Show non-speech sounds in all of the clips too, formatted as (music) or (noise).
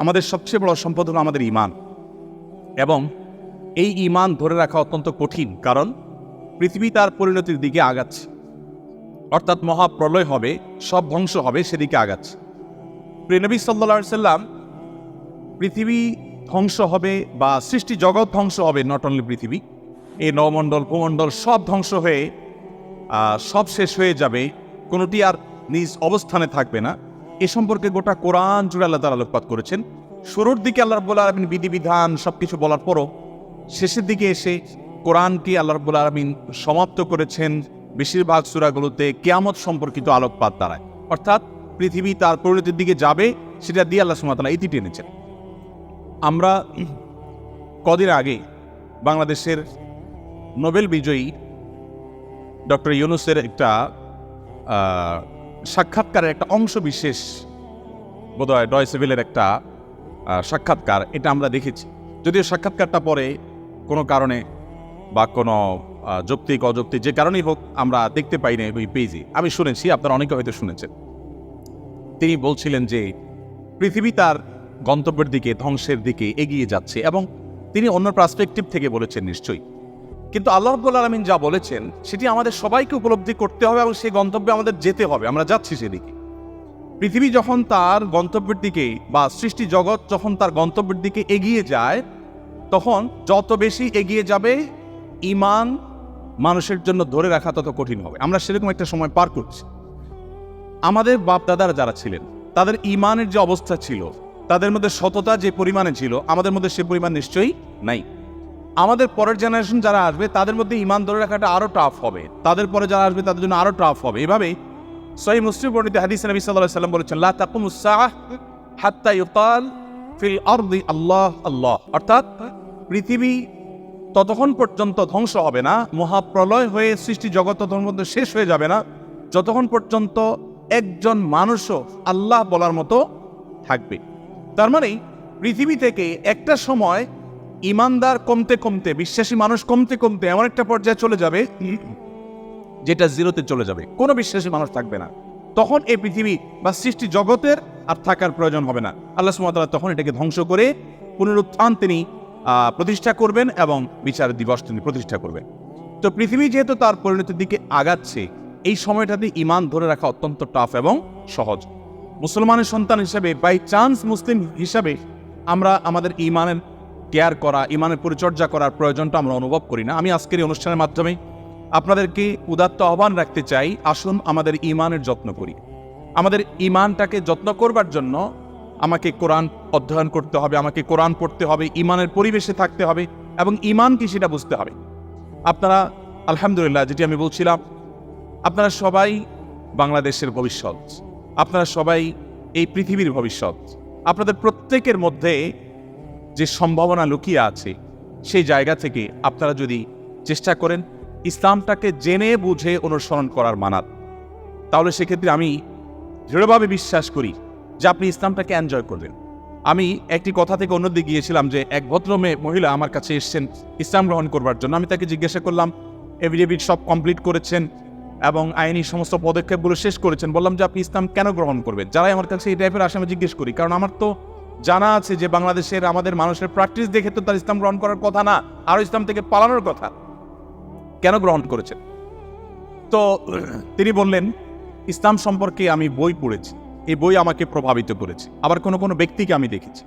আমাদের সবচেয়ে বড় সম্পদ হলো আমাদের ইমান এবং এই ইমান ধরে রাখা অত্যন্ত কঠিন, কারণ পৃথিবী তার পরিণতির দিকে আগাচ্ছে। অর্থাৎ মহাপ্রলয় হবে, সব ধ্বংস হবে সেদিকে আগাচ্ছে। প্রেনবী সাল্লা সাল্লাম পৃথিবী ধ্বংস হবে বা সৃষ্টি জগৎ ধ্বংস হবে নট অনলি পৃথিবী, এই নমণ্ডল ভূমণ্ডল সব ধ্বংস হয়ে সব শেষ হয়ে যাবে, কোনোটি আর নিজ অবস্থানে থাকবে না। এ সম্পর্কে গোটা কোরআন জুড়ে আল্লাহ তালা আলোকপাত করেছেন। শুরুর দিকে আল্লাহ রব্বুল আলমিন বিধিবিধান সব কিছু বলার পরও শেষের দিকে এসে কোরআনকে আল্লাহ রব্বুল আলমিন সমাপ্ত করেছেন। বেশিরভাগ সুরাগুলোতে কেয়ামত সম্পর্কিত আলোকপাত দ্বারায় অর্থাৎ পৃথিবী তার পরিণতির দিকে যাবে, সেটা দিয়ে আল্লাহ সুমাতালা ইতি টেনেছেন। আমরা কদিন আগে বাংলাদেশের নোবেল বিজয়ী ডক্টর ইউনুসের একটা সাক্ষাৎকারের একটা অংশ বিশেষ বোধহয় ডয়সেভিলের একটা সাক্ষাৎকার, এটা আমরা দেখেছি। যদিও সাক্ষাৎকারটা পরে কোনো কারণে বা কোনো যৌক্তিক, অযৌক্তিক যে কারণেই হোক আমরা দেখতে পাই না ওই পেজে। আমি শুনেছি, আপনারা অনেকে হয়তো শুনেছেন। তিনি বলছিলেন যে পৃথিবী তার গন্তব্যের দিকে, ধ্বংসের দিকে এগিয়ে যাচ্ছে এবং তিনি অন্য পার্সপেক্টিভ থেকে বলেছেন নিশ্চয়ই। কিন্তু আল্লাহ রব্বুল আলমিন যা বলেছেন, সেটি আমাদের সবাইকে উপলব্ধি করতে হবে এবং সেই গন্তব্যে আমাদের যেতে হবে। আমরা যাচ্ছি সেদিকে। পৃথিবী যখন তার গন্তব্যের দিকে বা সৃষ্টি জগৎ যখন তার গন্তব্যের দিকে এগিয়ে যায়, তখন যত বেশি এগিয়ে যাবে ইমান মানুষের জন্য ধরে রাখা তত কঠিন হবে। আমরা সেরকম একটা সময় পার করছি। আমাদের বাপ দাদারা যারা ছিলেন, তাদের ইমানের যে অবস্থা ছিল, তাদের মধ্যে সততা যে পরিমাণে ছিল, আমাদের মধ্যে সে পরিমাণ নিশ্চয়ই নাই। আমাদের পরের জেনারেশন যারা আসবে, তাদের মধ্যে ইমান ধরে রাখাটা আরও টাফ হবে। তাদের পরে যারা আসবে, তাদের জন্য আরও টাফ হবে। এভাবে সহি মুসলিম বর্ণিত হাদিস নবী সাল্লাল্লাহু সাল্লাম বলেছেন, লা তাকুমুস সাআহ হাত্তা ইউকাল ফিল আরদি আল্লাহ আল্লাহ। অর্থাৎ পৃথিবী ততক্ষণ পর্যন্ত ধ্বংস হবে না, মহাপ্রলয় হয়ে সৃষ্টি জগৎ ততক্ষণ শেষ হয়ে যাবে না, যতক্ষণ পর্যন্ত একজন মানুষও আল্লাহ বলার মতো থাকবে। তার মানে পৃথিবী থেকে একটা সময় ইমানদার কমতে কমতে, বিশ্বাসী মানুষ কমতে কমতে এমন একটা পর্যায়ে চলে যাবে, যেটা জিরোতে চলে যাবে। কোনো বিশ্বাসী মানুষ থাকবে না। তখন এই পৃথিবী বা সৃষ্টি জগতের আর থাকার প্রয়োজন হবে না। আল্লাহ সুমতাল্লাহ তখন এটাকে ধ্বংস করে পুনরুত্থান তিনি প্রতিষ্ঠা করবেন এবং বিচার দিবস তিনি প্রতিষ্ঠা করবেন। তো পৃথিবী যেহেতু তার পরিণতির দিকে আগাচ্ছে, এই সময়টাতে ইমান ধরে রাখা অত্যন্ত টাফ এবং সহজ। মুসলমানের সন্তান হিসাবে বাই চান্স মুসলিম হিসাবে, আমরা আমাদের ইমানের কেয়ার করা, ইমানের পরিচর্যা করার প্রয়োজনটা আমরা অনুভব করি না। আমি আজকের এই অনুষ্ঠানের মাধ্যমে আপনাদেরকে উদাত্ত আহ্বান রাখতে চাই, আসুন আমাদের ইমানের যত্ন করি। আমাদের ইমানটাকে যত্ন করবার জন্য আমাকে কোরআন অধ্যয়ন করতে হবে, আমাকে কোরআন পড়তে হবে, ইমানের পরিবেশে থাকতে হবে এবং ইমান কি সেটা বুঝতে হবে। আপনারা, আলহামদুলিল্লাহ, যেটি আমি বলছিলাম, আপনারা সবাই বাংলাদেশের ভবিষ্যৎ। আপনারা সবাই এই পৃথিবীর ভবিষ্যৎ। আপনাদের প্রত্যেকের মধ্যে যে সম্ভাবনা লুকিয়ে আছে, সেই জায়গা থেকে আপনারা যদি চেষ্টা করেন ইসলামটাকে জেনে বুঝে অনুসরণ করার মানাত, তাহলে সেক্ষেত্রে আমি দৃঢ়ভাবে বিশ্বাস করি যে আপনি ইসলামটাকে এনজয় করবেন। আমি একটি কথা থেকে অন্যদিকে গিয়েছিলাম যে এক ভদ্র মেয়ে মহিলা আমার কাছে এসেছেন ইসলাম গ্রহণ করবার জন্য। আমি তাকে জিজ্ঞাসা করলাম এভিডেভিট সব কমপ্লিট করেছেন এবং আইনি সমস্ত পদক্ষেপগুলো শেষ করেছেন? বললাম যে, আপনি ইসলাম কেন গ্রহণ করবেন? যারাই আমার কাছে এই টাইপের আসে, আমি জিজ্ঞেস করি, কারণ আমার তো জানা আছে যে বাংলাদেশের আমাদের মানুষের প্র্যাকটিস দেখে তো তার ইসলাম গ্রহণ করার কথা না, আরও ইসলাম থেকে পালানোর কথা। কেন গ্রহণ করেছেন? তো তিনি বললেন, ইসলাম সম্পর্কে আমি বই পড়েছি। এই বই আমাকে প্রভাবিত করেছে। আবার কোনো কোনো ব্যক্তিকে আমি দেখেছি।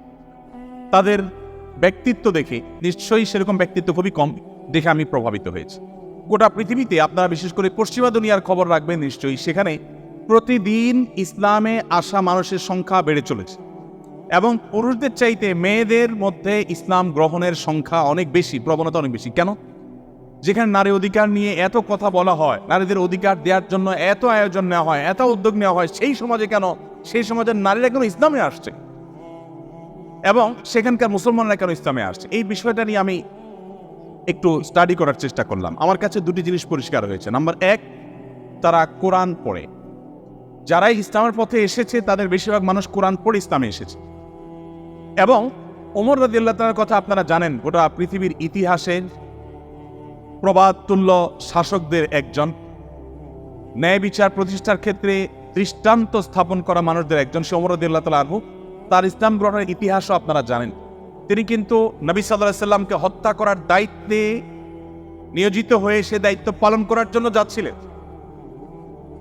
তাদের ব্যক্তিত্ব দেখে নিশ্চয়ই সেরকম ব্যক্তিত্ব খুবই কম দেখে আমি প্রভাবিত হয়েছি। গোটা পৃথিবীতে আপনারা বিশেষ করে পশ্চিমা দুনিয়ার খবর রাখবেন নিশ্চয়ই। সেখানে প্রতিদিন ইসলামে আসা মানুষের সংখ্যা বেড়ে চলেছে। এবং পুরুষদের চাইতে মেয়েদের মধ্যে ইসলাম গ্রহণের সংখ্যা অনেক বেশি, প্রবণতা অনেক বেশি। কেন? যেখানে নারী অধিকার নিয়ে এত কথা বলা হয়, নারীদের অধিকার দেওয়ার জন্য এত আয়োজন নেওয়া হয়, এত উদ্যোগ নেওয়া হয়, সেই সমাজে কেন? সেই সমাজের নারীরা কেন ইসলামে আসছে? এবং সেখানকার মুসলমানরা কেন ইসলামে আসছে? এই বিষয়টা নিয়ে আমি একটু স্টাডি করার চেষ্টা করলাম। আমার কাছে দুটি জিনিস পরিষ্কার হয়েছে। নাম্বার এক, তারা কোরআন পড়ে। যারাই ইসলামের পথে এসেছে, তাদের বেশিরভাগ মানুষ কোরআন পড়ে ইসলামে এসেছে। এবং ওমর তালার কথা আপনারা জানেন, গোটা পৃথিবীর ইতিহাসে প্রবাদতুল্য শাসকদের একজন। ন্যায় বিচার প্রতিষ্ঠার ক্ষেত্রে দৃষ্টান্ত স্থাপন করা মানুষদের একজন, সে ওমর রাদিল্লাহ তালা আনহু। তার ইসলাম গ্রহণের ইতিহাসও আপনারা জানেন। তিনি কিন্তু নবী সাল্লাহ সাল্লামকে হত্যা করার দায়িত্বে নিয়োজিত হয়ে সে দায়িত্ব পালন করার জন্য যাচ্ছিলেন।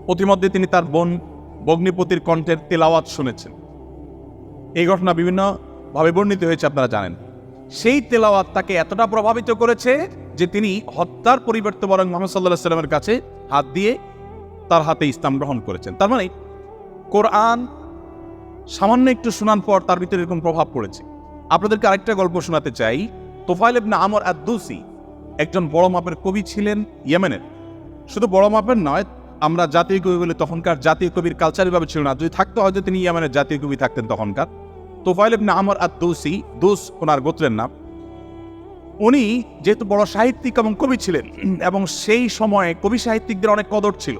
প্রতিমধ্যে তিনি তার বোন বগ্নিপতির কণ্ঠের তেলাওয়াত শুনেছেন। এই ঘটনা বিভিন্নভাবে বর্ণিত হয়েছে, আপনারা জানেন। সেই তেলাওয়াত তাকে এতটা প্রভাবিত করেছে যে তিনি হত্যার পরিবর্তে বরং মোহাম্মদ সাল্লাহ সাল্লামের কাছে হাত দিয়ে তার হাতে ইসলাম গ্রহণ করেছেন। তার মানে কোরআন সামান্য একটু শোনার পর তার ভিতরে এরকম প্রভাব পড়েছে। আপনাদেরকে আরেকটা গল্প শোনাতে চাই। তোফাইল ইবনে আমর আদুসি একজন বড় মাপের কবি ছিলেন ইয়েমেনের। শুধু বড় মাপের নয়, আমরা জাতীয় কবি বলে তখনকার জাতীয় কবির কালচারই ভাবে ছিল না। যদি থাকতো হয়তো তিনি ইয়েমেনের জাতীয় কবি থাকতেন তখনকার। তোফাইল ইবনে আমর আদুসি দুস ওনার গোত্রের নাম। উনি যেহেতু বড় সাহিত্যিক এবং কবি ছিলেন, এবং সেই সময়ে কবি সাহিত্যিকদের অনেক কদর ছিল।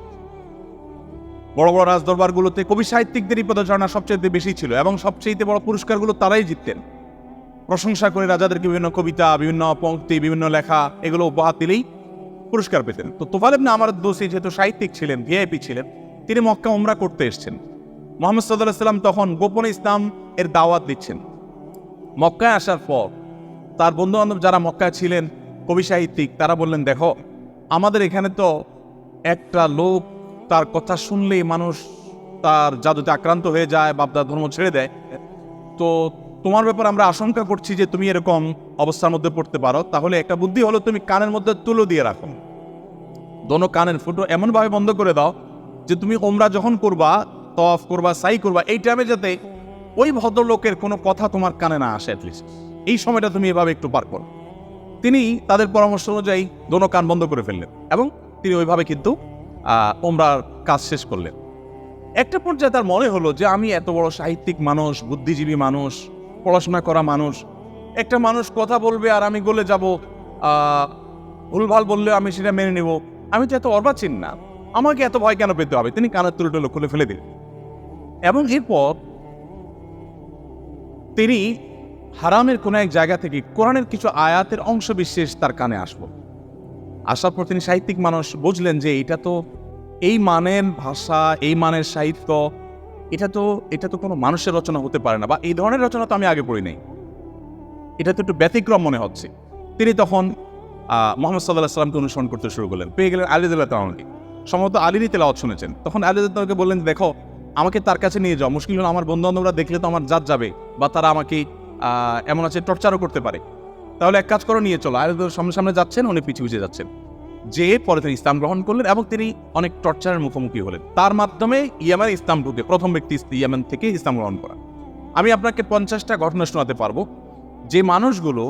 বড় বড় রাজদরবারগুলোতে কবি সাহিত্যিকদেরই পদচারণা সবচেয়ে বেশি ছিল, এবং সবচেয়ে বড় পুরস্কারগুলো তারাই জিততেন। প্রশংসা করে রাজাদেরকে বিভিন্ন কবিতা, বিভিন্ন পঙ্ক্তি, বিভিন্ন লেখা, এগুলো উপহার দিলেই পুরস্কার পেতেন। তো তোফাল ইবনে আমার দোষী যেহেতু সাহিত্যিক ছিলেন, ভিআইপি ছিলেন, তিনি মক্কা উমরা করতে এসেছেন। মোহাম্মদ সাল্লাহ সাল্লাম তখন গোপনে ইসলাম এর দাওয়াত দিচ্ছেন। মক্কায় আসার পর তার বন্ধু বান্ধব যারা মক্কায় ছিলেন, কবি সাহিত্যিক, তারা বললেন, দেখো, আমাদের এখানে তো একটা লোক তার কথা শুনলেই মানুষ তার জাদুতে আক্রান্ত হয়ে যায় বাপদার ধর্ম ছেড়ে দেয়। তো তোমার ব্যাপারে আমরা আশঙ্কা করছি যে তুমি এরকম অবস্থার মধ্যে পড়তে পারো। তাহলে একটা বুদ্ধি হলো, তুমি কানের মধ্যে তুলো দিয়ে রাখো। দোনো কানের ফুটো এমনভাবে বন্ধ করে দাও যে তুমি ওমরা যখন করবা তফ করবা, সাই করবা, এই টাইমে যাতে ওই ভদ্রলোকের কোনো কথা তোমার কানে না আসে অ্যাটলিস্ট এই সময়টা তুমি এভাবে একটু পার করো। তিনি তাদের পরামর্শ অনুযায়ী দোনো কান বন্ধ করে ফেললেন এবং তিনি ওইভাবে কিন্তু ওমরার কাজ শেষ করলেন। একটা পর্যায়ে তার মনে হলো যে, আমি এত বড় সাহিত্যিক মানুষ, বুদ্ধিজীবী মানুষ, পড়াশোনা করা মানুষ। একটা মানুষ কথা বলবে আর আমি গলে যাব। ভুলভাল বললে আমি সেটা মেনে নেব। আমি তো এত অর্বাচীন না। আমাকে এত ভয় কেন পেতে হবে? তিনি কানের তুলে টুলো খুলে ফেলে দিলেন। এবং এরপর তিনি হারামের কোনো এক জায়গা থেকে কোরআনের কিছু আয়াতের অংশ বিশেষ তার কানে আসলো। আসার পর তিনি সাহিত্যিক মানুষ, বুঝলেন যে এটা তো এই মানের ভাষা, এই মানের সাহিত্য, এটা তো এটা তো কোনো মানুষের রচনা হতে পারে না বা এই ধরনের রচনা তো আমি আগে পড়ি নাই। এটা তো একটু ব্যতিক্রম মনে হচ্ছে। তিনি তখন মোহাম্মদ সাল্লাহ সাল্লামকে অনুসরণ করতে শুরু করলেন। পেয়ে গেলেন আলিদুল্লাহ তাহলে সম্ভবত আলীরই তেলাওয়াত শুনেছেন। তখন আলিদুল্লাহকে বললেন দেখো আমাকে তার কাছে নিয়ে যাও। মুশকিল হলো আমার বন্ধু বান্ধবরা দেখলে তো আমার জাত যাবে বা তারা আমাকে এমন আছে টর্চারও করতে পারে। তাহলে এক কাজ করো, নিয়ে চলো। আলিদুল্লাহ সামনে সামনে যাচ্ছেন, উনি পিছু পিছিয়ে যাচ্ছেন। যে পরে তিনি ইসলাম গ্রহণ করলেন এবং তিনি অনেক টর্চারের মুখোমুখি হলেন। তার মাধ্যমে ইয়ামেন ইসলাম ঢুকে প্রথম ব্যক্তি ইয়ামেন থেকে ইসলাম গ্রহণ করা। আমি আপনাকে পঞ্চাশটা ঘটনা শোনাতে পারব। যে মানুষগুলো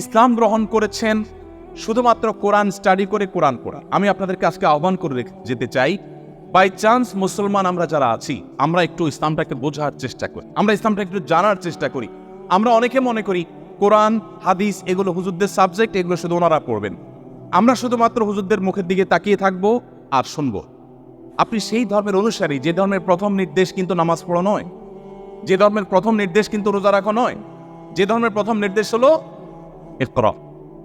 ইসলাম গ্রহণ করেছেন, শুধুমাত্র কোরআন স্টাডি করে কোরআন পড়া। আমি আপনাদেরকে আজকে আহ্বান করে যেতে চাই বাই চান্স মুসলমান আমরা যারা আছি, আমরা একটু ইসলামটাকে বোঝার চেষ্টা করি। আমরা ইসলামটা একটু জানার চেষ্টা করি। আমরা অনেকে মনে করি, কোরআন, হাদিস, এগুলো হুজুরদের সাবজেক্ট এগুলো শুধু ওনারা পড়বেন। আমরা শুধুমাত্র হুজুরদের মুখের দিকে তাকিয়ে থাকব আর শুনব। আপনি সেই ধর্মের অনুসারী, যে ধর্মের প্রথম নির্দেশ কিন্তু নামাজ পড়া নয়। যে ধর্মের প্রথম নির্দেশ কিন্তু রোজা রাখা নয়। যে ধর্মের প্রথম নির্দেশ হলো কর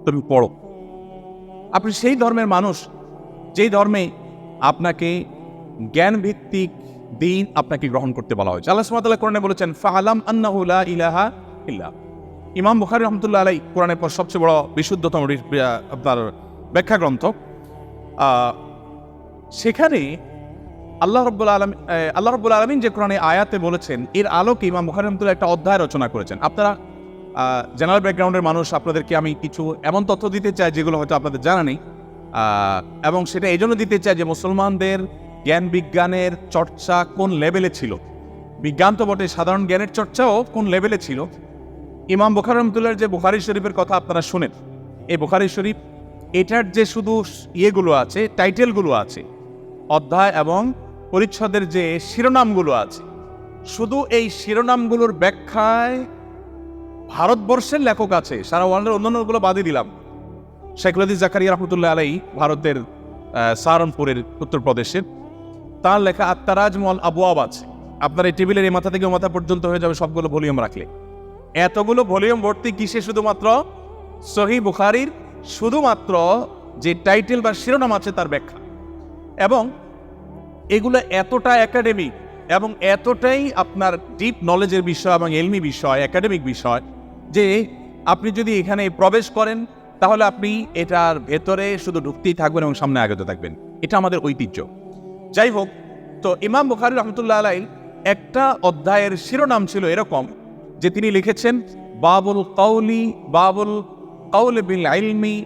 তুমি পড়ো। আপনি সেই ধর্মের মানুষ, যেই ধর্মে আপনাকে জ্ঞান ভিত্তিক দিন আপনাকে গ্রহণ করতে বলা হয়েছে। আল্লাহ সুমাতাল্লাহ কোরআনে বলেছেন ফাহালাম আন্নাহু লা ইলাহা ইল্লা ইমাম বুখারি রহমতুল্লাহ আলাই কোরআনের পর সবচেয়ে বড় বিশুদ্ধতম আপনার ব্যাখ্যা গ্রন্থ। সেখানে আল্লাহ রব্বুল আলম আল্লাহ রব্বুল আলমিন যে কোরআনে আয়াতে বলেছেন, এর আলোকে ইমাম বুখারি রহমতুল্লাহ একটা অধ্যায় রচনা করেছেন। আপনারা জেনারেল ব্যাকগ্রাউন্ডের মানুষ, আপনাদেরকে আমি কিছু এমন তথ্য দিতে চাই যেগুলো হয়তো আপনাদের জানা নেই। এবং সেটা এই জন্য দিতে চাই যে মুসলমানদের জ্ঞান বিজ্ঞানের চর্চা কোন লেভেলে ছিল? বিজ্ঞান তো বটে সাধারণ জ্ঞানের চর্চাও কোন লেভেলে ছিল? ইমাম বুখার রহমতুল্লাহর যে বুখারি শরীফের কথা আপনারা শুনেন, এই বুখারি শরীফ, এটার যে শুধু ইয়েগুলো আছে, টাইটেলগুলো আছে, অধ্যায় এবং পরিচ্ছদের যে শিরোনামগুলো আছে, শুধু এই শিরোনামগুলোর ব্যাখ্যায় ভারতবর্ষের লেখক আছে, সারা ওয়ার্ল্ডের অন্যান্যগুলো বাদই দিলাম। শেখুলাদি জাকারিয়া রহমতুল্লাহ আলাই ভারতের সাহারানপুরের উত্তরপ্রদেশের। তার লেখা আত্মারাজ মল আবুয়াব আছে। আপনার এই টেবিলের এই মাথা থেকে ও মাথা পর্যন্ত হয়ে যাবে সবগুলো ভলিউম রাখলে। এতগুলো ভলিউম ভর্তি কিসে শুধুমাত্র? সহি বুখারির শুধুমাত্র যে টাইটেল বা শিরোনাম আছে তার ব্যাখ্যা। এবং এগুলো এতটা একাডেমিক এবং এতটাই আপনার ডিপ নলেজের বিষয় এবং এলমি বিষয়, একাডেমিক বিষয়, যে আপনি যদি এখানে প্রবেশ করেন, তাহলে আপনি এটার ভেতরে শুধু ঢুকতেই থাকবেন এবং সামনে আগতে থাকবেন। এটা আমাদের ঐতিহ্য। যাই হোক তো ইমাম বুখারি রহমতুল্লাহ আলাই একটা অধ্যায়ের শিরোনাম ছিল এরকম, যে তিনি লিখেছেন, বাবুল কাউলি, বাবুল কাউল বিল আইলমি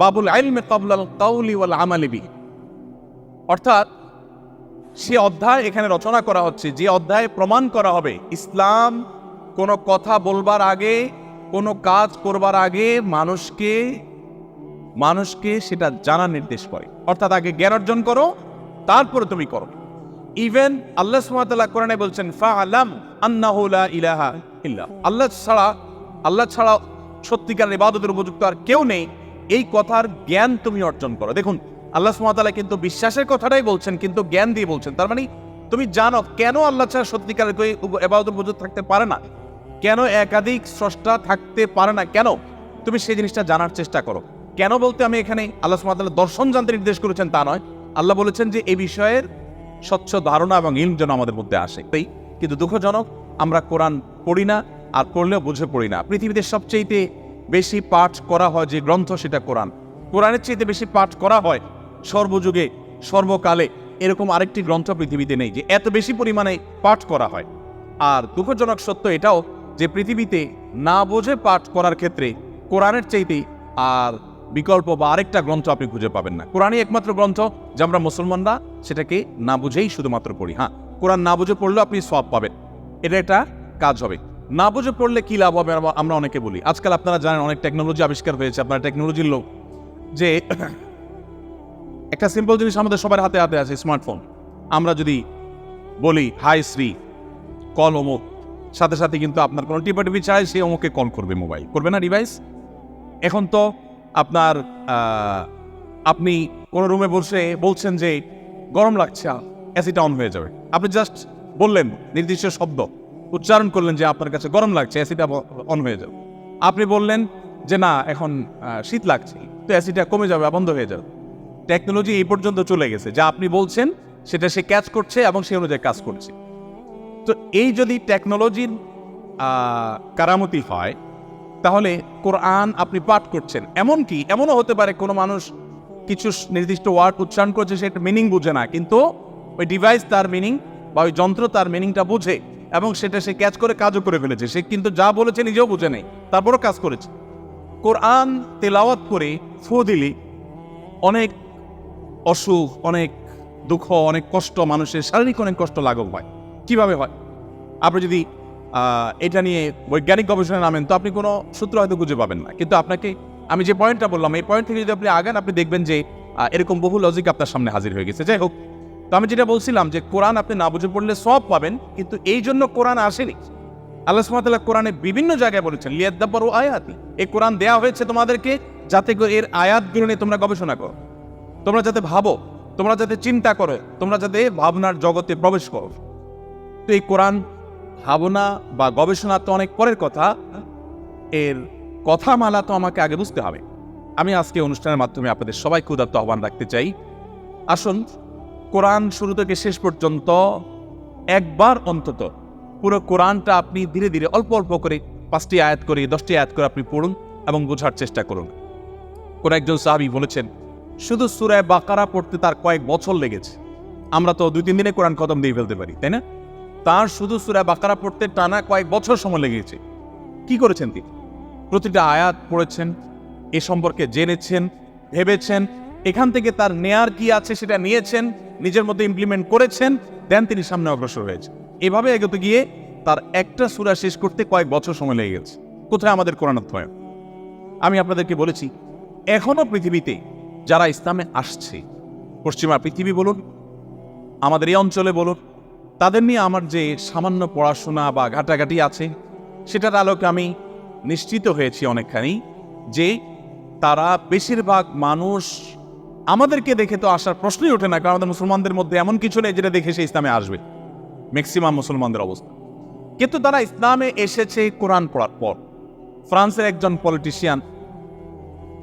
বাবুল আইলমে কাবলাল কাউলি ওয়াল আমালি বি অর্থাৎ, সে অধ্যায় এখানে রচনা করা হচ্ছে, যে অধ্যায়ে প্রমাণ করা হবে, ইসলাম কোনো কথা বলবার আগে, কোনো কাজ করবার আগে মানুষকে মানুষকে সেটা জানার নির্দেশ করে। অর্থাৎ আগে জ্ঞান অর্জন করো তারপরে তুমি করো। ইভেন আল্লাহ সুমাতাল্লাহ কোরআনে বলছেন ফা আলাম আন্নাহু লা ইলাহা ইল্লা আল্লাহ ছাড়া আল্লাহ ছাড়া সত্যিকার ইবাদতের উপযুক্ত আর কেউ নেই। এই কথার জ্ঞান তুমি অর্জন করো। দেখুন, আল্লাহ সুমাতাল্লাহ কিন্তু বিশ্বাসের কথাটাই বলছেন, কিন্তু জ্ঞান দিয়ে বলছেন। তার মানে তুমি জানো কেন আল্লাহ ছাড়া সত্যিকার এবাদত উপযুক্ত থাকতে পারে না? কেন একাধিক স্রষ্টা থাকতে পারে না? কেন? তুমি সেই জিনিসটা জানার চেষ্টা করো। কেন বলতে আমি এখানে আল্লাহ সুমাতাল্লাহ দর্শন জানতে নির্দেশ করেছেন তা নয়। আল্লাহ বলেছেন যে এই বিষয়ের স্বচ্ছ ধারণা এবং ইলম যেন আমাদের মধ্যে আসে। তাই কিন্তু দুঃখজনক, আমরা কোরআন পড়ি না আর পড়লেও বুঝে পড়ি না। পৃথিবীতে সবচেয়েতে বেশি পাঠ করা হয় যে গ্রন্থ, সেটা কোরআন। কোরআনের চাইতে বেশি পাঠ করা হয় সর্বযুগে, সর্বকালে এরকম আরেকটি গ্রন্থ পৃথিবীতে নেই যে এত বেশি পরিমাণে পাঠ করা হয়। আর দুঃখজনক সত্য এটাও যে পৃথিবীতে না বোঝে পাঠ করার ক্ষেত্রে কোরআনের চাইতে আর বিকল্প বা আরেকটা গ্রন্থ আপনি খুঁজে পাবেন না। কোরআনই একমাত্র গ্রন্থ যে আমরা মুসলমানরা সেটাকে না বুঝেই শুধুমাত্র পড়ি হ্যাঁ? কোরআন না বুঝে পড়লেও আপনি সব পাবেন। এটা একটা কাজ হবে। না বুঝে পড়লে কি লাভ হবে আমরা- অনেকে বলি। আজকাল আপনারা জানেন অনেক টেকনোলজি আবিষ্কার হয়েছে। আপনারা টেকনোলজির লোক। যে (coughs) একটা সিম্পল জিনিস আমাদের সবার হাতে হাতে আছে স্মার্টফোন আমরা যদি বলি, হাই শ্রী কল অমুক। সাথে সাথে কিন্তু আপনার কোনো টিপাটিপি চাই, সে অমুকে কল করবে মোবাইল করবে না ডিভাইস এখন তো আপনার আপনি কোনো রুমে বসে বলছেন যে গরম লাগছে এসিটা অন হয়ে যাবে। আপনি জাস্ট বললেন নির্দিষ্ট শব্দ, উচ্চারণ করলেন যে আপনার কাছে গরম লাগছে এসিটা অন হয়ে যাবে। আপনি বললেন যে না, এখন শীত লাগছে, তো এসিটা কমে যাবে, বন্ধ হয়ে যাবে। টেকনোলজি এই পর্যন্ত চলে গেছে, যা আপনি বলছেন সেটা সে ক্যাচ করছে এবং সে অনুযায়ী কাজ করছে। তো এই যদি টেকনোলজির কারামতি হয় তাহলে কোরআন আপনি পাঠ করছেন। এমনকি এমনও হতে পারে কোনো মানুষ কিছু নির্দিষ্ট ওয়ার্ড উচ্চারণ করছে সেটা মিনিং বুঝে না, কিন্তু ওই ডিভাইস তার মিনিং বা ওই যন্ত্র তার মিনিংটা বুঝে এবং সেটা সে ক্যাচ করে, কাজও করে ফেলেছে। সে কিন্তু যা বলেছে নিজেও বুঝে নেই, তারপরও কাজ করেছে। কোরআন তেলাওয়াত করে ফু দিলে, অনেক অসুখ, অনেক দুঃখ, অনেক কষ্ট, মানুষের শারীরিক অনেক কষ্ট লাঘব হয়। কীভাবে হয়? আপনি যদি এটা নিয়ে বৈজ্ঞানিক গবেষণায় নামেন, তো আপনি কোনো সূত্র হয়তো খুঁজে পাবেন না। কিন্তু আপনাকে, আমি যে পয়েন্টটা বললাম, এই পয়েন্ট থেকে যদি আপনি আগান, আপনি দেখবেন যে এরকম বহু লজিক আপনার সামনে হাজির হয়ে গেছে। যাই হোক, তো আমি যেটা বলছিলাম যে, কোরআন আপনি না বুঝে পড়লে সব পাবেন, কিন্তু এই জন্য কোরআন আসেনি। আল্লাহ সুমাতাল্লাহ কোরআনে বিভিন্ন জায়গায় বলেছেন, লিয়াদ্দাব্বর ও আয়াতি। এই কোরআন দেয়া হয়েছে তোমাদেরকে যাতে করে এর আয়াতগুলো নিয়ে তোমরা গবেষণা করো। তোমরা যাতে ভাবো, তোমরা যাতে চিন্তা করো, তোমরা যাতে ভাবনার জগতে প্রবেশ করো। তো এই কোরআন ভাবনা বা গবেষণা তো অনেক পরের কথা, এর কথামালা তো আমাকে আগে বুঝতে হবে। আমি আজকে অনুষ্ঠানের মাধ্যমে আপনাদের সবাইকে উদাত্ত আহ্বান রাখতে চাই। আসুন, কোরআন শুরু থেকে শেষ পর্যন্ত একবার অন্তত পুরো কোরআনটা আপনি ধীরে ধীরে অল্প অল্প করে পাঁচটি আয়াত করে, দশটি আয়াত করে আপনি পড়ুন এবং বোঝার চেষ্টা করুন। কোন একজন সাহাবি বলেছেন, শুধু সুরায় বাকারা পড়তে তার কয়েক বছর লেগেছে। আমরা তো দুই তিন দিনে কোরআন খতম দিয়ে ফেলতে পারি, তাই না? তার শুধু সুরায় বাকারা পড়তে টানা কয়েক বছর সময় লেগেছে। কি করেছেন তিনি? প্রতিটা আয়াত পড়েছেন, এ সম্পর্কে জেনেছেন, ভেবেছেন, এখান থেকে তার নেয়ার কি আছে সেটা নিয়েছেন, নিজের মধ্যে ইমপ্লিমেন্ট করেছেন দেন তিনি সামনে অগ্রসর হয়েছে এভাবে এগোতে গিয়ে তার একটা সুরা শেষ করতে কয়েক বছর সময় লেগে গেছে। কোথায় আমাদের কোরআন অধ্যয়ন? আমি আপনাদেরকে বলেছি, এখনও পৃথিবীতে যারা ইসলামে আসছে, পশ্চিমা পৃথিবী বলুন, আমাদের এই অঞ্চলে বলুন তাদের নিয়ে আমার যে সামান্য পড়াশোনা বা ঘাটাঘাটি আছে, সেটার আলোকে আমি নিশ্চিত হয়েছি অনেকখানি যে তারা বেশিরভাগ মানুষ আমাদেরকে দেখে তো আসার প্রশ্নই ওঠে না, কারণ আমাদের মুসলমানদের মধ্যে এমন কিছু নেই যেটা দেখে সে ইসলামে আসবে। ম্যাক্সিমাম মুসলমানদের অবস্থা। কিন্তু তারা ইসলামে এসেছে কোরআন পড়ার পর। ফ্রান্সের একজন পলিটিশিয়ান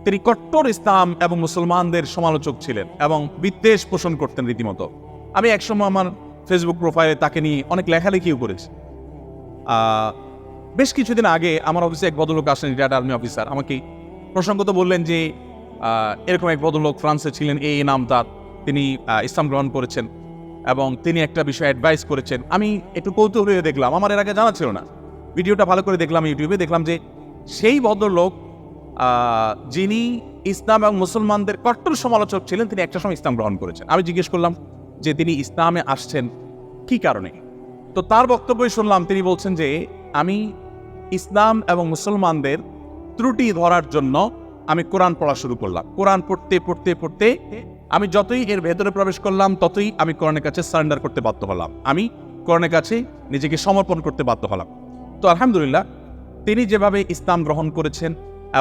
তিনি কট্টর ইসলাম এবং মুসলমানদের সমালোচক ছিলেন এবং বিদ্বেষ পোষণ করতেন রীতিমতো। আমি একসময় আমার ফেসবুক প্রোফাইলে তাকে নিয়ে অনেক লেখালেখিও করেছি। বেশ কিছুদিন আগে আমার অফিসে এক ভদ্রলোক আসেন রিটায়ার্ড আর্মি অফিসার আমাকে প্রসঙ্গত বললেন যে এরকম এক ভদ্রলোক ফ্রান্সে ছিলেন, এই নাম তার। তিনি ইসলাম গ্রহণ করেছেন এবং তিনি একটা বিষয়ে অ্যাডভাইস করেছেন। আমি একটু কৌতূহল হয়ে দেখলাম, আমার এর আগে জানা ছিল না। ভিডিওটা ভালো করে দেখলাম, ইউটিউবে দেখলাম যে, সেই ভদ্রলোক যিনি ইসলাম এবং মুসলমানদের কট্টর সমালোচক ছিলেন, তিনি একটা সময় ইসলাম গ্রহণ করেছেন। আমি জিজ্ঞেস করলাম যে তিনি ইসলামে আসছেন, কি কারণে? তো তার বক্তব্যই শুনলাম, তিনি বলছেন যে, আমি ইসলাম এবং মুসলমানদের ত্রুটি ধরার জন্য আমি কোরআন পড়া শুরু করলাম। কোরআন পড়তে পড়তে পড়তে আমি যতই এর ভেতরে প্রবেশ করলাম, ততই আমি কোরআনের কাছে সারেন্ডার করতে বাধ্য হলাম। আমি কোরআনের কাছে নিজেকে সমর্পণ করতে বাধ্য হলাম। তো আলহামদুলিল্লাহ, তিনি যেভাবে ইসলাম গ্রহণ করেছেন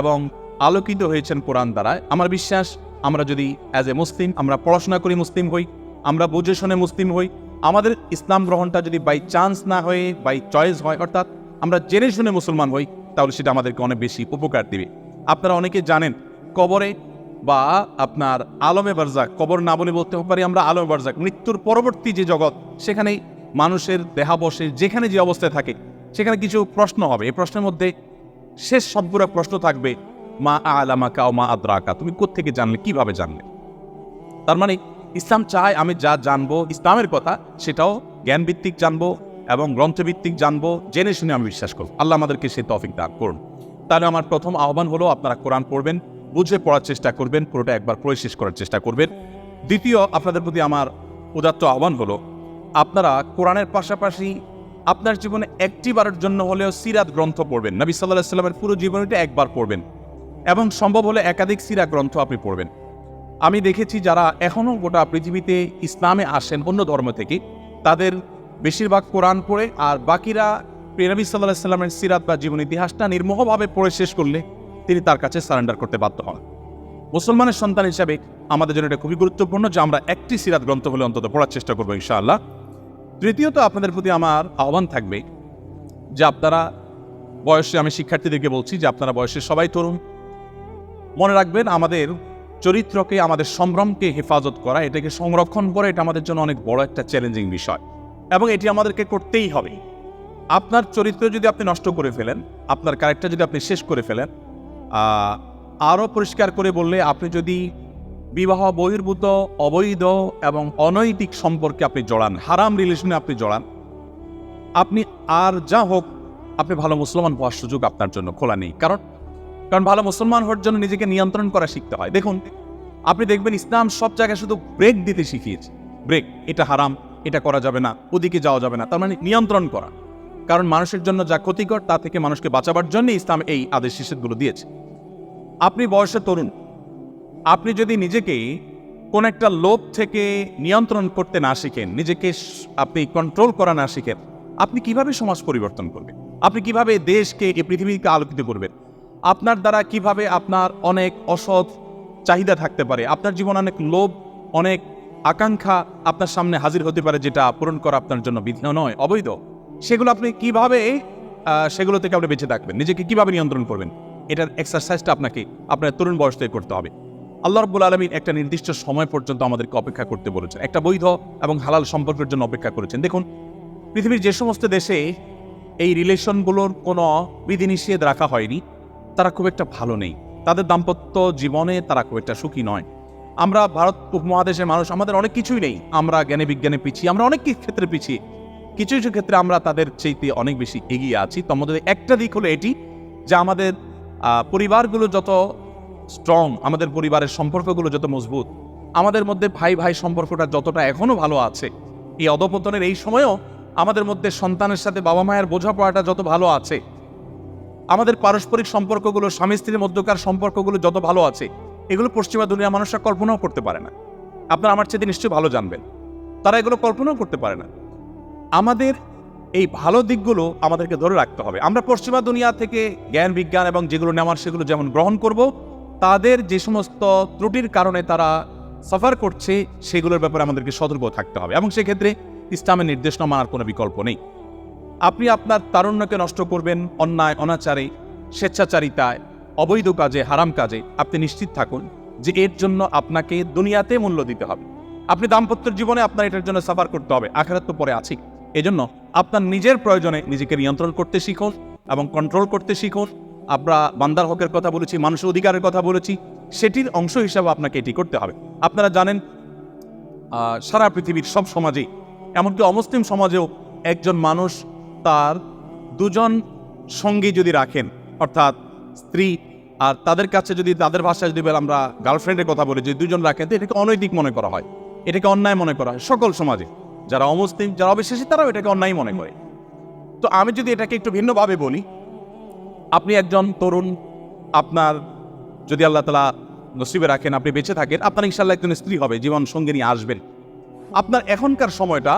এবং আলোকিত হয়েছেন কোরআন দ্বারায় আমার বিশ্বাস, আমরা যদি অ্যাজ এ মুসলিম আমরা পড়াশোনা করি মুসলিম হই আমরা বুঝে শুনে মুসলিম হই। আমাদের ইসলাম গ্রহণটা যদি বাই চান্স না হয়ে বাই চয়েস হয়, অর্থাৎ আমরা জেনে শুনে মুসলমান হই, তাহলে সেটা আমাদেরকে অনেক বেশি উপকার দিবে। আপনারা অনেকে জানেন, কবরে বা আপনার আলমে বারজাক কবর না বলে বলতে পারি আমরা আলমে বারজাক মৃত্যুর পরবর্তী যে জগৎ সেখানে মানুষের দেহাবশে যেখানে যে অবস্থায় থাকে, সেখানে কিছু প্রশ্ন হবে। এই প্রশ্নের মধ্যে শেষ সম্পূরক প্রশ্ন থাকবে, মা আলামা কাও মা আদ্রাকা, তুমি কোত্থেকে জানলে, কীভাবে জানলে? তার মানে ইসলাম চায় আমি যা জানব, ইসলামের কথা, সেটাও জ্ঞানভিত্তিক জানব এবং গ্রন্থভিত্তিক জানব, জেনে শুনে আমি বিশ্বাস করব। আল্লাহ আমাদেরকে সেই তফিক দান করুন। তাহলে আমার প্রথম আহ্বান হলো, আপনারা কোরআন পড়বেন, বুঝে পড়ার চেষ্টা করবেন, পুরোটা একবার পড়ে শেষ করার চেষ্টা করবেন। দ্বিতীয়, আপনাদের প্রতি আমার উদাত্ত আহ্বান হলো, আপনারা কোরআনের পাশাপাশি আপনার জীবনে একটি বারের জন্য হলেও সিরাত গ্রন্থ পড়বেন। নবী সাল্লাহ সাল্লামের পুরো জীবনীটা একবার পড়বেন এবং সম্ভব হলে একাধিক সিরা গ্রন্থ আপনি পড়বেন। আমি দেখেছি যারা এখনও গোটা পৃথিবীতে ইসলামে আসেন অন্য ধর্ম থেকে, তাদের বেশিরভাগ কোরআন পড়ে আর বাকিরা প্রিয়নবী সাল্লাহ সাল্লামের সিরাত বা জীবন ইতিহাসটা নির্মোহভাবে পড়ে শেষ করলে তিনি তার কাছে সারেন্ডার করতে বাধ্য হন। মুসলমানের সন্তান হিসাবে আমাদের জন্য এটা খুবই গুরুত্বপূর্ণ যে আমরা একটি সিরাত গ্রন্থ হলে অন্তত পড়ার চেষ্টা করব ইনশাআল্লাহ। তৃতীয়ত আপনাদের প্রতি আমার আহ্বান থাকবে যে আপনারা বয়সে আমি শিক্ষার্থীদেরকে বলছি যে আপনারা বয়সে সবাই তরুণ। মনে রাখবেন আমাদের চরিত্রকে, আমাদের সম্ভ্রমকে হেফাজত করা, এটাকে সংরক্ষণ করা, এটা আমাদের জন্য অনেক বড় একটা চ্যালেঞ্জিং বিষয়। এবং এটি আমাদেরকে করতেই হবে। আপনার চরিত্র যদি আপনি নষ্ট করে ফেলেন, আপনার ক্যারেক্টার যদি আপনি শেষ করে ফেলেন আরও পরিষ্কার করে বললে আপনি যদি বিবাহ, বহির্ভূত, অবৈধ এবং অনৈতিক সম্পর্কে আপনি জড়ান, হারাম রিলেশনে আপনি জড়ান, আপনি আর যা হোক, আপনি ভালো মুসলমান হওয়ার সুযোগ আপনার জন্য খোলা নেই। কারণ কারণ ভালো মুসলমান হওয়ার জন্য নিজেকে নিয়ন্ত্রণ করা শিখতে হয়। দেখুন, আপনি দেখবেন ইসলাম সব জায়গায় শুধু ব্রেক দিতে শিখিয়েছে। ব্রেক এটা হারাম, এটা করা যাবে না, ওদিকে যাওয়া যাবে না, তার মানে নিয়ন্ত্রণ করা। কারণ মানুষের জন্য যা ক্ষতিকর, তা থেকে মানুষকে বাঁচাবার জন্য ইসলাম এই আদেশ নিষেধগুলো দিয়েছে। আপনি বয়সে তরুণ, আপনি যদি নিজেকে কোন একটা লোভ থেকে নিয়ন্ত্রণ করতে না শিখেন, নিজেকে আপনি কন্ট্রোল করা না শিখেন, আপনি কীভাবে সমাজ পরিবর্তন করবেন? আপনি কীভাবে দেশকে, এই পৃথিবীকে আলোকিত করবেন? আপনার দ্বারা কীভাবে আপনার অনেক অসৎ চাহিদা থাকতে পারে? আপনার জীবনে অনেক লোভ, অনেক আকাঙ্ক্ষা আপনার সামনে হাজির হতে পারে যেটা পূরণ করা আপনার জন্য বিঘ্ন নয়, অবৈধ। সেগুলো আপনি কীভাবে সেগুলো থেকে আপনি বেঁচে থাকবেন? নিজেকে কীভাবে নিয়ন্ত্রণ করবেন? এটার এক্সারসাইজটা আপনাকে, আপনার তরুণ বয়স থেকে করতে হবে। আল্লাহ রব্বুল আলমিন একটা নির্দিষ্ট সময় পর্যন্ত আমাদেরকে অপেক্ষা করতে বলেছেন। একটা বৈধ এবং হালাল সম্পর্কের জন্য অপেক্ষা করেছেন। দেখুন, পৃথিবীর যে সমস্ত দেশে এই রিলেশনগুলোর কোনো বিধিনিষেধ রাখা হয়নি। তারা খুব একটা ভালো নেই। তাদের দাম্পত্য জীবনে তারা খুব একটা সুখী নয়। আমরা ভারত উপমহাদেশের মানুষ, আমাদের অনেক কিছুই নেই। আমরা জ্ঞানে বিজ্ঞানে পিছিয়ে, আমরা অনেক ক্ষেত্রে পিছিয়ে। কিছু কিছু ক্ষেত্রে আমরা তাদের চাইতে অনেক বেশি এগিয়ে আছি। তার মধ্যে একটা দিক হলো এটি, যে আমাদের পরিবারগুলো যত স্ট্রং আমাদের পরিবারের সম্পর্কগুলো যত মজবুত, আমাদের মধ্যে ভাই ভাই সম্পর্কটা যতটা এখনও ভালো আছে, এই অধপতনের এই সময়েও আমাদের মধ্যে সন্তানের সাথে বাবা মায়ের বোঝাপড়াটা যত ভালো আছে আমাদের পারস্পরিক সম্পর্কগুলো, স্বামী স্ত্রীর মধ্যকার সম্পর্কগুলো যত ভালো আছে, এগুলো পশ্চিমা দুনিয়ার মানুষরা কল্পনাও করতে পারে না। আপনারা আমার চেয়ে নিশ্চয়ই ভালো জানবেন। তারা এগুলো কল্পনাও করতে পারে না। আমাদের এই ভালো দিকগুলো আমাদেরকে ধরে রাখতে হবে। আমরা পশ্চিমা দুনিয়া থেকে জ্ঞান, বিজ্ঞান এবং যেগুলো নেওয়ার সেগুলো যেমন গ্রহণ করব, তাদের যে সমস্ত ত্রুটির কারণে তারা সাফার করছে, সেগুলোর ব্যাপারে আমাদেরকে সতর্ক থাকতে হবে এবং সেক্ষেত্রে ইসলামের নির্দেশনা মানার কোনো বিকল্প নেই। আপনি আপনার তারুণ্যকে নষ্ট করবেন, অন্যায়, অনাচারে, স্বেচ্ছাচারিতায়, অবৈধ কাজে, হারাম কাজে। আপনি নিশ্চিত থাকুন যে এর জন্য আপনাকে দুনিয়াতে মূল্য দিতে হবে। আপনি দাম্পত্যের জীবনে আপনার এটার জন্য সাফার করতে হবে। আখেরাত তো পরে আছি এজন্য আপনার নিজের প্রয়োজনে নিজেকে নিয়ন্ত্রণ করতে শিখুন এবং কন্ট্রোল করতে শিখুন। আমরা বান্দার হকের কথা বলেছি, মানুষের অধিকারের কথা বলেছি, সেটির অংশ হিসাবে আপনাকে এটি করতে হবে। আপনারা জানেন সারা পৃথিবীর সব সমাজেই এমনকি অমুসলিম সমাজেও একজন মানুষ তার দুজন সঙ্গী যদি রাখেন, অর্থাৎ স্ত্রী আর তাদের কাছে যদি তাদের ভাষায় যদি আমরা গার্লফ্রেন্ডের কথা বলি, যদি দুজন রাখেন, তো এটাকে অনৈতিক মনে করা হয়, এটাকে অন্যায় মনে করা হয়। সকল সমাজে, যারা অমুসলিম, যারা অবিশ্বাসী, তারাও এটাকে অন্যায় মনে করে। তো আমি যদি এটাকে একটু ভিন্নভাবে বলি, আপনি একজন তরুণ, আপনার যদি আল্লাহ তালা নসিবে রাখেন, আপনি বেঁচে থাকেন, আপনার ইনশাল্লাহ একজন স্ত্রী হবে, জীবন সঙ্গী নিয়ে আসবেন। আপনার এখনকার সময়টা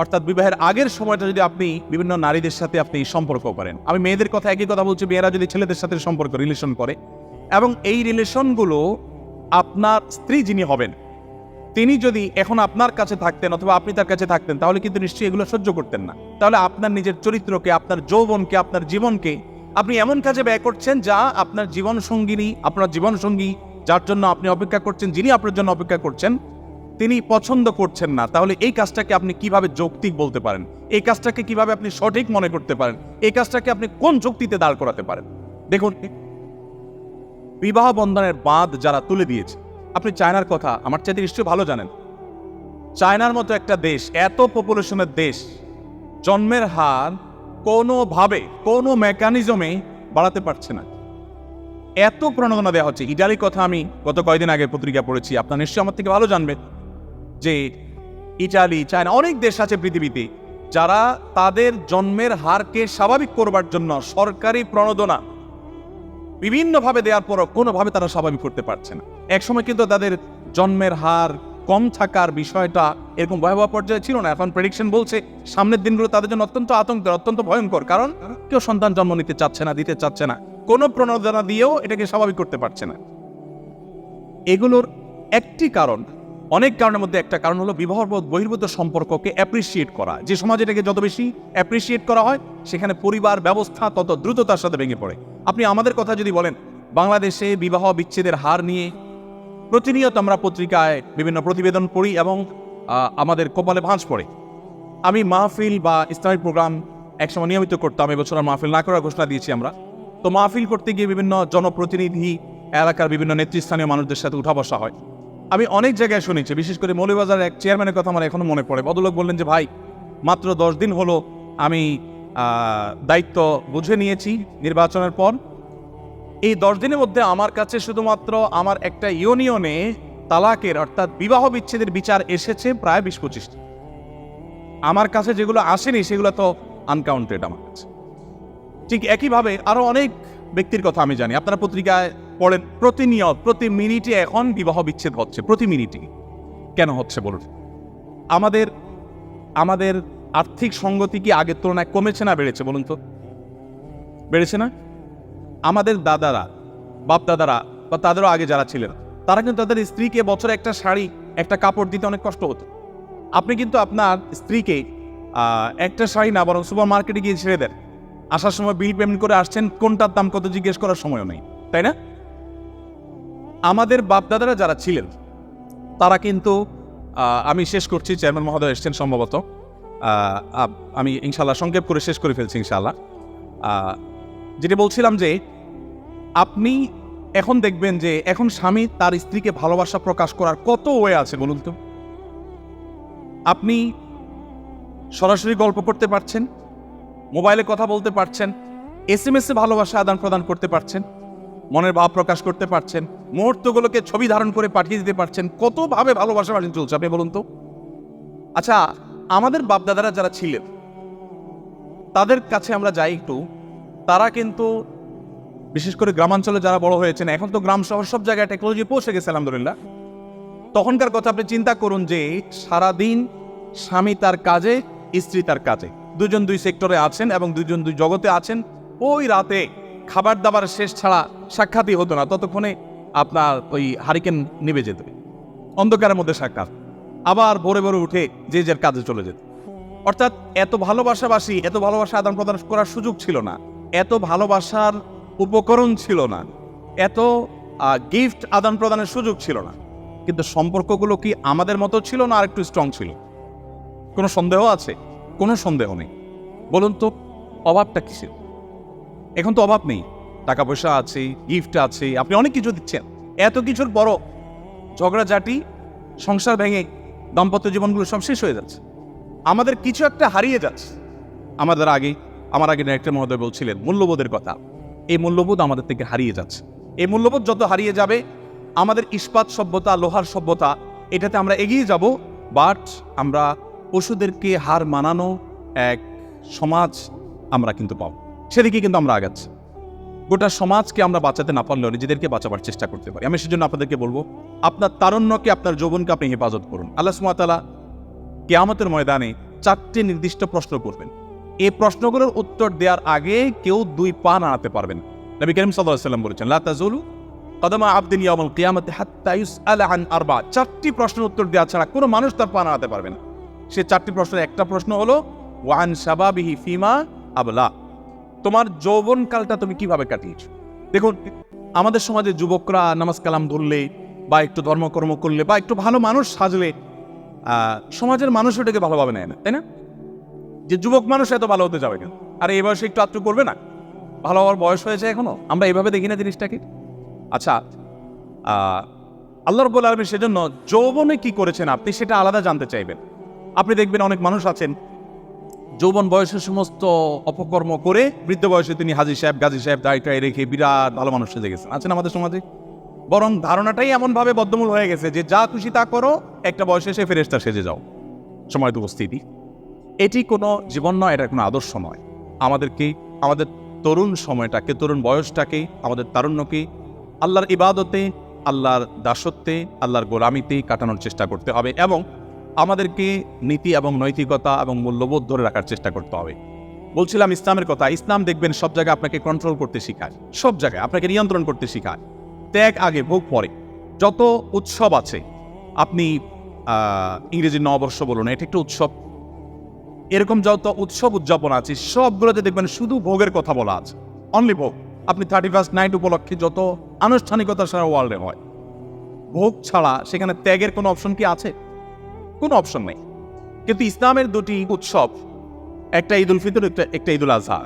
অর্থাৎ বিবাহের আগের সময়টা যদি আপনি বিভিন্ন নারীদের সাথে আপনি সম্পর্ক করেন। আমি মেয়েদের কথা একই কথা বলছি, মেয়েরা যদি ছেলেদের সাথে সম্পর্ক রিলেশন করে। এবং এই রিলেশনগুলো আপনার স্ত্রী যিনি হবেন, তিনি যদি এখন আপনার কাছে থাকতেন অথবা আপনি তার কাছে থাকতেন, তাহলে কিন্তু নিশ্চয়ই এগুলো সহ্য করতেন না। তাহলে আপনার নিজের চরিত্রকে, আপনার যৌবনকে, আপনার জীবনকে আপনি এমন কাজে ব্যয় করছেন যা আপনার জীবন সঙ্গিনী আপনার জীবন সঙ্গী যার জন্য আপনি অপেক্ষা করছেন, যিনি আপনার জন্য অপেক্ষা করছেন তিনি পছন্দ করছেন না, তাহলে এই কাজটাকে আপনি কীভাবে যৌক্তিক বলতে পারেন? এই কাজটাকে কীভাবে আপনি সঠিক মনে করতে পারেন? এই কাজটাকে আপনি কোন যুক্তিতে দাঁড় করাতে পারেন? দেখুন, বিবাহ বন্ধনের বাঁধ যারা তুলে দিয়েছে, আপনি চায়নার কথা, আমার চাইতে নিশ্চয়ই ভালো জানেন। চায়নার মতো একটা দেশ, এত পপুলেশনের দেশ, জন্মের হার কোনোভাবে, কোনো মেকানিজমে বাড়াতে পারছে না। এত প্রণোদনা দেওয়া হচ্ছে। ইটালির কথা আমি গত কয়েকদিন আগে পত্রিকা পড়েছি, আপনার নিশ্চয়ই আমার থেকে ভালো জানবেন। যে ইটালি, চায়না, অনেক দেশ আছে পৃথিবীতে যারা তাদের জন্মের হারকে স্বাভাবিক করবার জন্য সরকারি প্রণোদনা বিভিন্নভাবে দেওয়ার পরও কোনোভাবে তারা স্বাভাবিক করতে পারছে না। একসময় কিন্তু তাদের জন্মের হার কম থাকার বিষয়টা এরকম ভয়াবহ পর্যায়ে ছিল না। এখন প্রেডিকশন বলছে সামনের দিনগুলো তাদের জন্য অত্যন্ত আতঙ্কের, অত্যন্ত ভয়ঙ্কর। কারণ কেউ সন্তান জন্ম নিতে চাচ্ছে না, দিতে চাচ্ছে না। কোনো প্রণোদনা দিয়েও এটাকে স্বাভাবিক করতে পারছে না। এগুলোর একটি কারণ অনেক কারণের মধ্যে একটা কারণ হলো বিবাহ বহির্ভূত সম্পর্ককে অ্যাপ্রিসিয়েট করা। যে সমাজে এটাকে যত বেশি অ্যাপ্রিসিয়েট করা হয়, সেখানে পরিবার, ব্যবস্থা তত দ্রুততার সাথে ভেঙে পড়ে। আপনি আমাদের কথা যদি বলেন, বাংলাদেশে বিবাহ বিচ্ছেদের হার নিয়ে প্রতিনিয়ত আমরা পত্রিকায় বিভিন্ন প্রতিবেদন পড়ি এবং আমাদের কপালে ভাঁজ পড়ে। আমি মাহফিল বা ইসলামিক প্রোগ্রাম একসময় নিয়মিত করতাম, এবছর মাহফিল না করার ঘোষণা দিয়েছি আমরা। তো মাহফিল করতে গিয়ে বিভিন্ন জনপ্রতিনিধি, এলাকার বিভিন্ন নেতৃস্থানীয় মানুষদের সাথে উঠা বসা হয়। আমি অনেক জায়গায় শুনেছি, বিশেষ করে মৌলবাজার এক চেয়ারম্যানের কথা আমার এখনও মনে পড়ে। ভদ্রলোক বললেন যে, ভাই, মাত্র দশ দিন হলো আমি দায়িত্ব বুঝে নিয়েছি নির্বাচনের পর। এই দশ দিনের মধ্যে আমার কাছে শুধুমাত্র আমার একটা ইউনিয়নে তালাকের অর্থাৎ বিবাহ বিচ্ছেদের বিচার এসেছে প্রায় বিশ পঁচিশটি আমার কাছে যেগুলো আসেনি, সেগুলো তো আনকাউন্টেড আমার কাছে। ঠিক একইভাবে আরও অনেক ব্যক্তির কথা আমি জানি। আপনারা পত্রিকায় পড়েন, প্রতিনিয়ত, প্রতি মিনিটে এখন বিবাহ বিচ্ছেদ হচ্ছে, প্রতি মিনিটে। কেন হচ্ছে বলুন? আমাদের আমাদের আর্থিক সঙ্গতি কি আগের তুলনায় কমেছে না বেড়েছে বলুন তো? বেড়েছে না? আমাদের দাদারা বাপ দাদারা বা তাদেরও আগে যারা ছিলেন, তারা কিন্তু তাদের স্ত্রীকে বছরে একটা শাড়ি, একটা কাপড় দিতে অনেক কষ্ট হতো। আপনি কিন্তু আপনার স্ত্রীকে একটা শাড়ি না বরং সুপার মার্কেটে গিয়ে ছেড়ে দেন। আসার সময় বিল পেমেন্ট করে আসছেন, কোনটার দাম কত জিজ্ঞেস করার সময়ও নেই, তাই না? আমাদের বাপদাদারা যারা ছিলেন, তারা কিন্তু আমি শেষ করছি, চেয়ারম্যান মহোদয় এসছেন সম্ভবত। আমি ইনশাল্লাহ সংক্ষেপ করে শেষ করে ফেলছি ইনশাল্লাহ যেটা বলছিলাম যে, আপনি এখন দেখবেন যে, এখন স্বামী তার স্ত্রীকে ভালোবাসা প্রকাশ করার কত ওয়ে আছে, বলুন তো। আপনি সরাসরি গল্প করতে পারছেন মোবাইলে কথা বলতে পারছেন এস এম এসে ভালোবাসা আদান প্রদান করতে পারছেন, মনের ভাব প্রকাশ করতে পারছেন, মুহূর্তগুলোকে ছবি ধারণ করে পাঠিয়ে দিতে পারছেন, কতভাবে ভালোবাসা বাড়ি চলছে আপনি বলুন তো? আচ্ছা আমাদের বাপদাদারা যারা ছিলেন, তাদের কাছে আমরা যাই একটু, তারা কিন্তু বিশেষ করে গ্রামাঞ্চলে যারা বড় হয়েছেন, এখন তো গ্রাম শহর সব জায়গায় টেকনোলজি পৌঁছে গেছে, আলহামদুলিল্লাহ। তখনকার কথা আপনি চিন্তা করুন যে সারাদিন স্বামী তার কাজে, স্ত্রী তার কাজে। দুজন দুই সেক্টরে আছেন এবং দুজন দুই জগতে আছেন। ওই রাতে খাবার দাবার শেষ ছাড়া সাক্ষাৎই হতো না। ততক্ষণে আপনার ওই হারিকেন নিভে যেত। অন্ধকারের মধ্যে সাক্ষাৎ। আবার ভোরে ভোরে উঠে যে যার কাজে চলে যেত। অর্থাৎ এত ভালোবাসাবাসী, এত ভালোবাসা আদান প্রদান করার সুযোগ ছিল না। এত ভালোবাসার উপকরণ ছিল না। এত গিফট আদান প্রদানের সুযোগ ছিল না। কিন্তু সম্পর্কগুলো কি আমাদের মতো ছিল না আর একটু স্ট্রং ছিল? কোনো সন্দেহ আছে? কোনো সন্দেহ নেই। বলুন তো, অভাবটা কিসের? এখন তো অভাব নেই। টাকা পয়সা আছে গিফট আছে, আপনি অনেক কিছু দিচ্ছেন। এত কিছুর বড় ঝগড়াঝাটি, সংসার ভেঙে দাম্পত্য জীবনগুলো সব শেষ হয়ে যাচ্ছে। আমাদের কিছু একটা হারিয়ে যাচ্ছে। আমাদের আগে, আমার আগে ডাইরেক্টর মহোদয় বলছিলেন, মূল্যবোধের কথা। এই মূল্যবোধ আমাদের থেকে হারিয়ে যাচ্ছে। এই মূল্যবোধ যত হারিয়ে যাবে, আমাদের ইস্পাত সভ্যতা, লোহার সভ্যতা, এটাতে আমরা এগিয়ে যাব বাট আমরা পশুদেরকে হার মানানো এক সমাজ আমরা কিন্তু পাব। সেদিকে কিন্তু আমরা আগাচ্ছি। গোটা সমাজকে আমরা বাঁচাতে না পারলেও নিজেদেরকে বাঁচাবার চেষ্টা করতে পারি। আমি সেজন্য আপনাদেরকে বলব, আপনার তারণ্যকে, আপনার যৌবনকে আপনি হেফাজত করুন। আল্লাহ সুমাতালা কেয়ামতের ময়দানে চারটি নির্দিষ্ট প্রশ্ন করবেন। এই প্রশ্নগুলোর উত্তর দেওয়ার আগে কেউ দুই পা নাড়াতে পারবেন নবী করিম সাল্লাহ সাল্লাম বলেছেন, লা তাজুলু কদমা আবদিন ইয়ামুল কিয়ামতে হাত্তা ইউসআলা আন আরবা চারটি প্রশ্নের উত্তর দেওয়া ছাড়া কোনো মানুষ তার পা নাড়াতে পারবে না। সে চারটি প্রশ্নের একটা প্রশ্ন হলো, ওয়ান শাবাবিহি ফিমা আবলা। তোমার যৌবনকালটা তুমি কীভাবে কাটিয়েছো? দেখুন, আমাদের সমাজে যুবকরা নামাজ কালাম ধরলে বা একটু ধর্মকর্ম করলে বা একটু ভালো মানুষ সাজলে সমাজের মানুষ ওটাকে ভালোভাবে নেয় না, তাই না? যে যুবক মানুষ এত ভালো হতে যাবে কেন? আর এই বয়সে একটু আত্মু করবে না? ভালো হওয়ার বয়স হয়েছে এখনও? আমরা এইভাবে দেখি না জিনিসটাকে? আচ্ছা আল্লাহ রব্বুল আলমী সেজন্য যৌবনে কি করেছেন আপনি সেটা আলাদা জানতে চাইবেন। আপনি দেখবেন অনেক মানুষ আছেন, যৌবন বয়সে সমস্ত অপকর্ম করে বৃদ্ধ বয়সে তিনি হাজি সাহেব, গাজী সাহেব দায়টায় রেখে বিরাট ভালো মানুষ সেজে গেছেন। আছেন আমাদের সমাজে? বরং ধারণাটাই এমনভাবে বদ্ধমূল হয়ে গেছে যে যা খুশি তা করো, একটা বয়সে এসে ফেরেস্তা সেজে যাও। সময় উপস্থিতি এটি কোনো জীবন নয়, এটা কোনো আদর্শ নয়। আমাদেরকে, আমাদের তরুণ সময়টাকে, তরুণ বয়সটাকে, আমাদের তারুণ্যকে, আল্লাহর ইবাদতে, আল্লাহর দাসত্বে, আল্লাহর গোলামিতে কাটানোর চেষ্টা করতে হবে এবং আমাদেরকে নীতি এবং নৈতিকতা এবং মূল্যবোধ ধরে রাখার চেষ্টা করতে হবে। বলছিলাম ইসলামের কথা, ইসলাম দেখবেন সব জায়গায় আপনাকে কন্ট্রোল করতে শেখায়। সব জায়গায় আপনাকে নিয়ন্ত্রণ করতে শেখায়। ত্যাগ আগে, ভোগ পরে। যত উৎসব আছে, আপনি ইংরেজি নববর্ষ বলুন, এটা একটা উৎসব। এরকম যত উৎসব উদযাপন আছে, সবগুলোতে দেখবেন শুধু ভোগের কথা বলা আছে। অনলি ভোগ। আপনি থার্টি ফার্স্ট নাইট উপলক্ষে যত আনুষ্ঠানিকতা সারা ওয়ার্ল্ডে হয়, ভোগ ছাড়া সেখানে ত্যাগের কোনো অপশন কি আছে? কোনো অপশন নেই। কিন্তু ইসলামের দুটি উৎসব, একটা ঈদ উল ফিতর, একটা একটা ঈদ উল আজহা।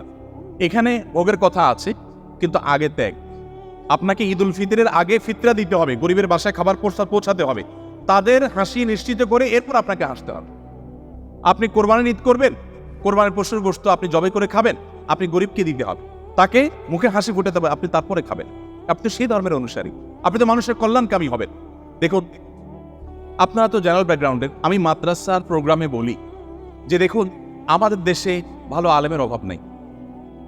এখানে ভোগের কথা আছে, কিন্তু আগে ত্যাগ আপনাকে ঈদ উল ফিতরের আগে ফিতরা দিতে হবে, গরিবের বাসায় খাবার পৌঁছা- পৌঁছাতে হবে। তাদের হাসি নিশ্চিত করে এরপর আপনাকে হাসতে হবে। আপনি কোরবানির ঈদ করবেন, কোরবানির পশুর গোস্ত আপনি জবে করে খাবেন, আপনি গরিবকে দিতে হবে। তাকে মুখে হাসি ফুটে দেবে আপনি তারপরে খাবেন। আপনি সেই ধর্মের অনুসারী। আপনি তো মানুষের কল্যাণকামী হবেন। দেখুন আপনারা তো জেনারেল ব্যাকগ্রাউন্ডের আমি মাদ্রাসার প্রোগ্রামে বলি, যে দেখুন, আমাদের দেশে ভালো আলেমের অভাব নেই,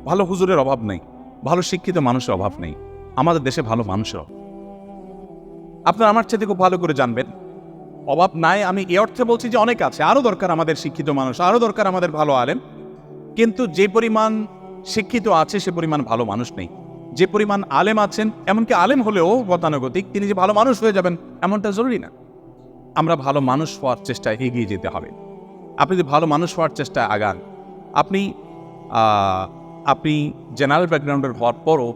ভালো হুজুরের অভাব নেই, ভালো শিক্ষিত মানুষের অভাব নেই, আমাদের দেশে ভালো মানুষের অভাব আপনারা আমার চেয়ে খুব ভালো করে জানবেন, অভাব নাই, আমি এ অর্থে বলছি যে অনেক আছে আরও দরকার আমাদের শিক্ষিত মানুষ আরও দরকার আমাদের ভালো আলেম, কিন্তু যে পরিমাণ শিক্ষিত আছে, সে পরিমাণ ভালো মানুষ নেই। যে পরিমাণ আলেম আছেন, এমনকি আলেম হলেও গতানুগতিক, তিনি যে ভালো মানুষ হয়ে যাবেন, এমনটা জরুরি না। আমরা ভালো মানুষ হওয়ার চেষ্টায় এগিয়ে যেতে হবে। আপনি যদি ভালো মানুষ হওয়ার চেষ্টায় আগান, আপনি আপনি জেনারেল ব্যাকগ্রাউন্ডের হওয়ার পরও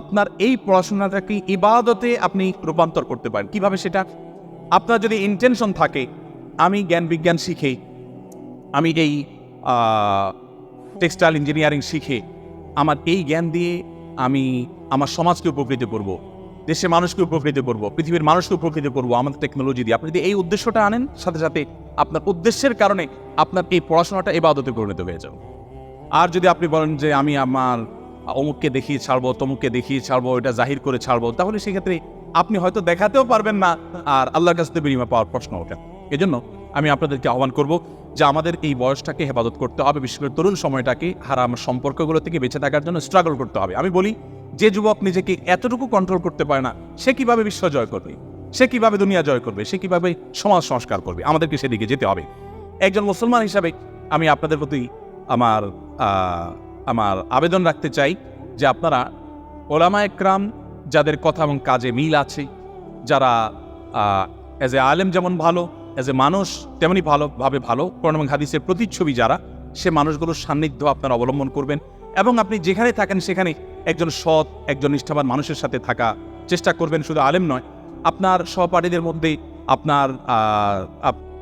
আপনার এই পড়াশোনাটাকে ইবাদতে আপনি রূপান্তর করতে পারেন। কীভাবে সেটা? আপনার যদি ইন্টেনশন থাকে, আমি জ্ঞান বিজ্ঞান শিখে, আমি এই টেক্সটাইল ইঞ্জিনিয়ারিং শিখে, আমার এই জ্ঞান দিয়ে আমি আমার সমাজকে উপকৃত করব। দেশের মানুষকে উপকৃত করব, পৃথিবীর মানুষকে উপকৃত করব, আমাদের টেকনোলজি দিয়ে। আপনি যদি এই উদ্দেশ্যটা আনেন, সাথে সাথে আপনার উদ্দেশ্যের কারণে আপনার এই পড়াশোনাটা এবাদতে পরিণত হয়ে যাবে। আর যদি আপনি বলেন যে আমি আমার অমুককে দেখিয়ে ছাড়বো, তমুককে দেখিয়ে ছাড়বো, এটা জাহির করে ছাড়বো, তাহলে সেক্ষেত্রে আপনি হয়তো দেখাতেও পারবেন না, আর আল্লাহর কাছ থেকে বিনিময় পাওয়ার প্রশ্ন ওঠে এজন্য আমি আপনাদেরকে আহ্বান করব যে আমাদের এই বয়সটাকে হেফাজত করতে হবে, বিশেষ করে তরুণ সময়টাকে, হারাম সম্পর্কগুলো থেকে বেঁচে থাকার জন্য স্ট্রাগল করতে হবে। আমি বলি যে যুবক নিজেকে এতটুকু কন্ট্রোল করতে পারে না, সে কীভাবে বিশ্ব জয় করবে? সে কীভাবে দুনিয়া জয় করবে? সে কীভাবে সমাজ সংস্কার করবে? আমাদেরকে সেদিকে যেতে হবে। একজন মুসলমান হিসাবে আমি আপনাদের প্রতি আমার আমার আবেদন রাখতে চাই যে আপনারা ওলামা একরাম যাদের কথা এবং কাজে মিল আছে, যারা অ্যাজ এ আলেম যেমন ভালো অ্যাজ এ মানুষ তেমনি ভালোভাবে ভালো, কোরআন এবং হাদিসের প্রতিচ্ছবি যারা, সে মানুষগুলোর সান্নিধ্য আপনারা অবলম্বন করবেন এবং আপনি যেখানে থাকেন সেখানে একজন সৎ, একজন নিষ্ঠাবান মানুষের সাথে থাকা চেষ্টা করবেন, শুধু আলেম নয়, আপনার সহপাঠীদের মধ্যে আপনার আপ-